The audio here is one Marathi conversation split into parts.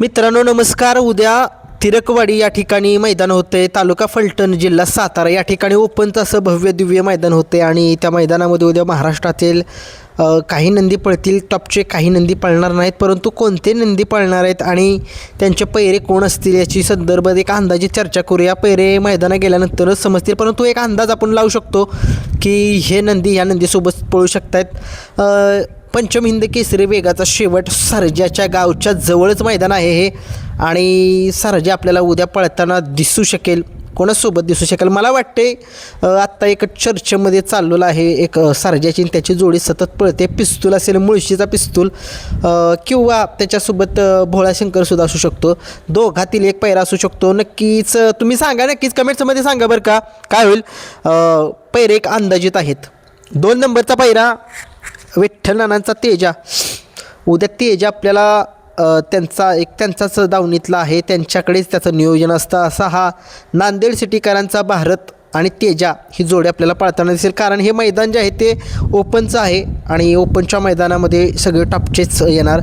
मित्रांनो नमस्कार. उद्या तिरकवाडी या ठिकाणी मैदान होते तालुका फलटण जिल्हा सातारा या ठिकाणी ओपनचं असं भव्य दिव्य मैदान होते आणि त्या मैदानामध्ये उद्या महाराष्ट्रातील काही नंदी पळतील. टॉपचे काही नंदी पळणार नाहीत परंतु कोणते नंदी पळणार आहेत आणि त्यांचे पैरे कोण असतील याची संदर्भात एक अंदाजे चर्चा करूया. पैरे मैदानात गेल्यानंतरच समजतील परंतु एक अंदाज आपण लावू शकतो की हे नंदी ह्या नंदीसोबत पळू शकतात आहेत पंचम हिंद केसरी वेगाचा शेवट सरजाच्या गावच्या जवळच मैदान आहे हे. आणि सरजा आपल्याला उद्या पळताना दिसू शकेल. कोणासोबत दिसू शकेल? मला वाटते आत्ता एक चर्चेमध्ये चाललेलं आहे एक सरजाची त्याची जोडी सतत पळते. पिस्तूल असेल मुळशीचा पिस्तूल किंवा त्याच्यासोबत भोळाशंकरसुद्धा असू शकतो. दोघातील एक पैरा असू शकतो. नक्कीच तुम्ही सांगा नक्कीच कमेंट्समध्ये सांगा बरं का. काय होईल? पैरे एक अंदाजित आहेत. दोन नंबरचा पैरा. विठ्ठल नानांचा तेजा. उद्या तेजा आपल्याला त्यांचा एक त्यांचाच दावणीतला आहे. त्यांच्याकडेच त्याचं नियोजन असतं. असा हा नांदेड सिटीकरांचा भारत आणि तेजा ही जोडी आपल्याला पाळताना दिसेल. कारण हे मैदान जे आहे ते ओपनचं आहे आणि ओपनच्या मैदानामध्ये सगळे टॉपचेच येणार.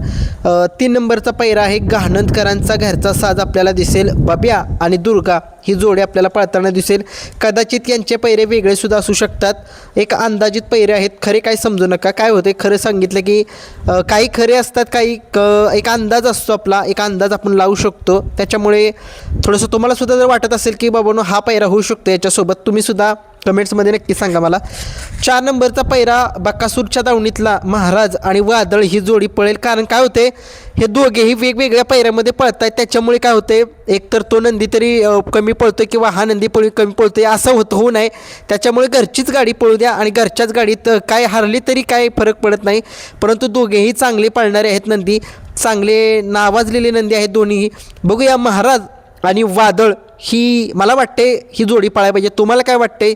तीन नंबरचा पैरा आहे. गहाणंदकरांचा घरचा साज आपल्याला दिसेल. बब्या आणि दुर्गा. ही जोडी आपल्याला पळताना दिसेल. कदाचित यांचे पैरे वेगळे सुद्धा असू शकतात. एक अंदाजित पैरे आहेत. खरे काय समजू नका. काय होते खरं सांगितलं की काही खरे असतात काही क एक अंदाज असतो आपला. एक अंदाज आपण लावू शकतो. त्याच्यामुळे थोडंसं तुम्हाला सुद्धा जर वाटत असेल की बाबांनो हा पैरा होऊ शकतो याच्यासोबत तुम्ही सुद्धा कमेंट्समध्ये नक्की सांगा मला. चार नंबरचा पैरा बकासूरच्या दावणीतला महाराज आणि वादळ ही जोडी पळेल. कारण काय होते? हे दोघेही वेगवेगळ्या पैऱ्यामध्ये पळत आहेत त्याच्यामुळे काय होते? एकतर तो नंदी तरी कमी पळतो किंवा हा नंदी पळी कमी पळतोय असं होत होऊ नये. त्याच्यामुळे घरचीच गाडी पळू द्या आणि घरच्याच गाडीत काय हरली तरी काय फरक पडत नाही. परंतु दोघेही चांगले पळणारे आहेत नंदी. चांगले नावाजलेले नंदी आहेत दोन्हीही बघूया महाराज आणि वादळ. ही मला वाटते ही जोडी पाळायला पाहिजे. तुम्हाला काय वाटते?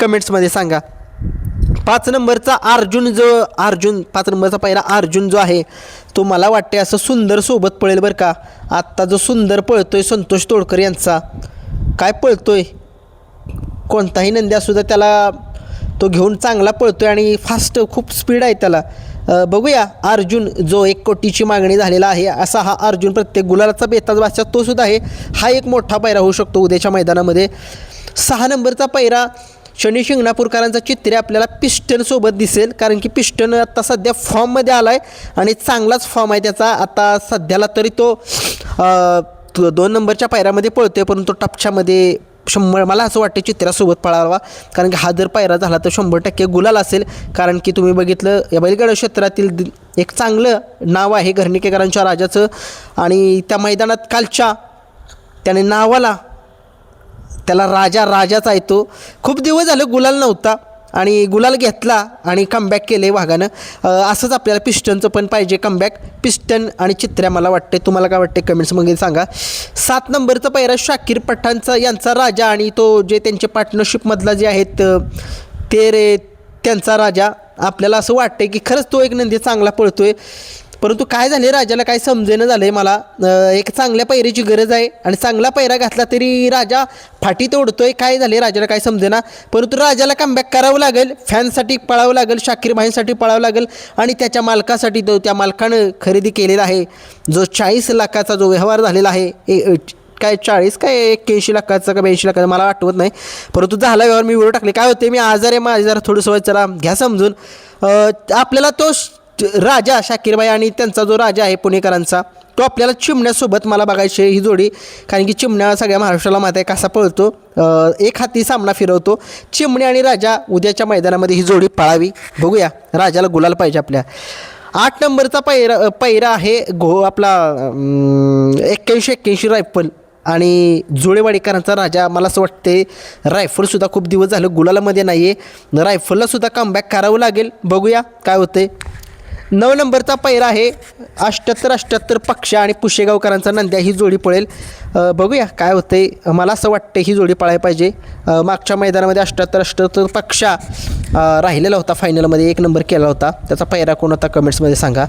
कमेंट्समध्ये सांगा. पाच नंबरचा अर्जुन जो अर्जुन पाच नंबरचा पहिला अर्जुन जो आहे तो मला वाटते असं सुंदर सोबत पळेल बरं का. आत्ता जो सुंदर पळतोय संतोष तोडकर यांचा. काय पळतोय? कोणताही नंदी असू द्या त्याला तो घेऊन चांगला पळतोय आणि फास्ट खूप स्पीड आहे त्याला. बघूया अर्जुन जो एक कोटीची मागणी झालेला आहे असा हा अर्जुन प्रत्येक गुलालाचा बेताज बादशाह तो सुद्धा आहे. हा एक मोठा पायरा होऊ शकतो उद्याच्या मैदानामध्ये. सहा नंबरचा पायरा शनी शिंगणापूरकरांचा चित्रे आपल्याला पिस्टनसोबत दिसेल कारण की पिस्टन आता सध्या फॉर्ममध्ये आला आहे आणि चांगलाच फॉर्म आहे त्याचा. आता सध्याला तरी तो दोन नंबरच्या पायऱ्यामध्ये पळतो आहे परंतु टपच्यामध्ये शंभर मला असं वाटतं चित्रासोबत पळावा. कारण की हा जर पायरा झाला तर शंभर टक्के गुलाल असेल. कारण की तुम्ही बघितलं या बैलगाडा क्षेत्रातील एक चांगलं नाव आहे घरणिकेकरांच्या राजाचं. आणि त्या मैदानात कालच्या त्याने नावाला त्याला राजा राजाचा येतो खूप दिवस झालं गुलाल नव्हता. आणि गुलाल घेतला आणि कमबॅक केले वाघानं. असंच आपल्याला पिस्टनचं पण पाहिजे कमबॅक पिस्टन आणि चित्र्या मला वाटते तुम्हाला काय वाटते कमेंट्समध्ये सांगा. सात नंबरचा पहिला शाकीर पठाणचा यांचा राजा आणि तो जे त्यांचे पार्टनरशिपमधला जे आहेत ते रे त्यांचा राजा. आपल्याला असं वाटतं की खरंच तो एक नंदी चांगला पळतो आहे परंतु काय झाले राजाला काय समजेनं झालं आहे मला एक चांगल्या पैऱ्याची गरज आहे आणि चांगला पैरा घातला तरी राजा फाटीत तोडतोय. काय झाले राजाला काय समजेना. परंतु राजाला कमबॅक करावं लागेल फॅनसाठी पळावं लागेल शाकीर भाईंसाठी पळावं लागेल आणि त्याच्या मालकासाठी तो त्या मालकानं खरेदी केलेला आहे. जो चाळीस लाखाचा जो व्यवहार झालेला आहे ए- काय चाळीस काय एक्क्याऐंशी लाखाचा का ब्याऐंशी लाखाचा मला आठवत नाही. परंतु झाला व्यवहार मी व्हिडिओ टाकले. काय होते मी आजार आहे माझे जरा थोडंसं वय चला घ्या समजून. आपल्याला तो राजा शाकीरबाई आणि त्यांचा जो राजा आहे पुणेकरांचा तो आपल्याला चिमण्यासोबत मला बघायची आहे ही जोडी. कारण की चिमण्या सगळ्या महाराष्ट्राला माहीत आहे कसा पळतो. एक हाती सामना फिरवतो. चिमणी आणि राजा उद्याच्या मैदानामध्ये ही जोडी पाळावी. बघूया राजाला गुलाल पाहिजे आपल्या. आठ नंबरचा पैरा पैरा आहे घो आपला एक्क्याऐंशी एक्क्याऐंशी रायफल. आणि जुळेवाडीकरांचा राजा मला असं वाटते रायफलसुद्धा खूप दिवस झालं गुलालामध्ये नाही आहे रायफललासुद्धा कमबॅक करावं लागेल. बघूया काय होते नऊ नंबरचा पैरा आहे. अष्ट्याहत्तर अष्ट्याहत्तर पक्ष आणि पुशेगावकरांचा नंद्या ही जोडी पळेल. बघूया काय होते मला असं वाटतं ही जोडी पळायला पाहिजे. मागच्या मैदानामध्ये अष्ट्याहत्तर अष्ट्याहत्तर पक्षा राहिलेला होता फायनलमध्ये. एक नंबर केला होता. त्याचा पैरा कोण होता? कमेंट्समध्ये सांगा.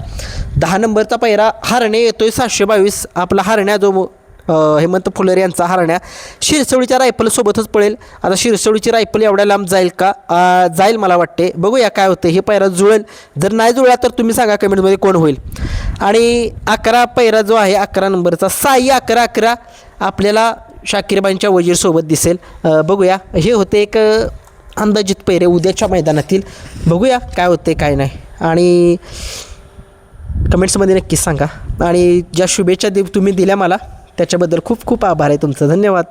दहा नंबरचा पैरा हरणे येतोय सातशे बावीस. आपला हरण्या जो हेमंत फुलेर यांचा हरण्या. शिरसवडीच्या रायफलसोबतच पळेल. आता शिरसवडीची रायफल एवढ्या लांब जाईल का? जाईल मला वाटते. बघूया काय होतं हे पैरा जुळेल. जर नाही जुळला तर तुम्ही सांगा कमेंटमध्ये कोण होईल. आणि अकरा पैरा जो आहे अकरा नंबरचा साई अकरा अकरा आपल्याला शाकीरबाईंच्या वजीरसोबत दिसेल. बघूया. हे होते एक अंदाजित पैरे उद्याच्या मैदानातील. बघूया काय होते काय नाही. आणि कमेंट्समध्ये नक्कीच सांगा. आणि ज्या शुभेच्छा दे तुम्ही दिल्या मला त्याच्याबद्दल खूप खूप आभार आहे तुमचं. धन्यवाद.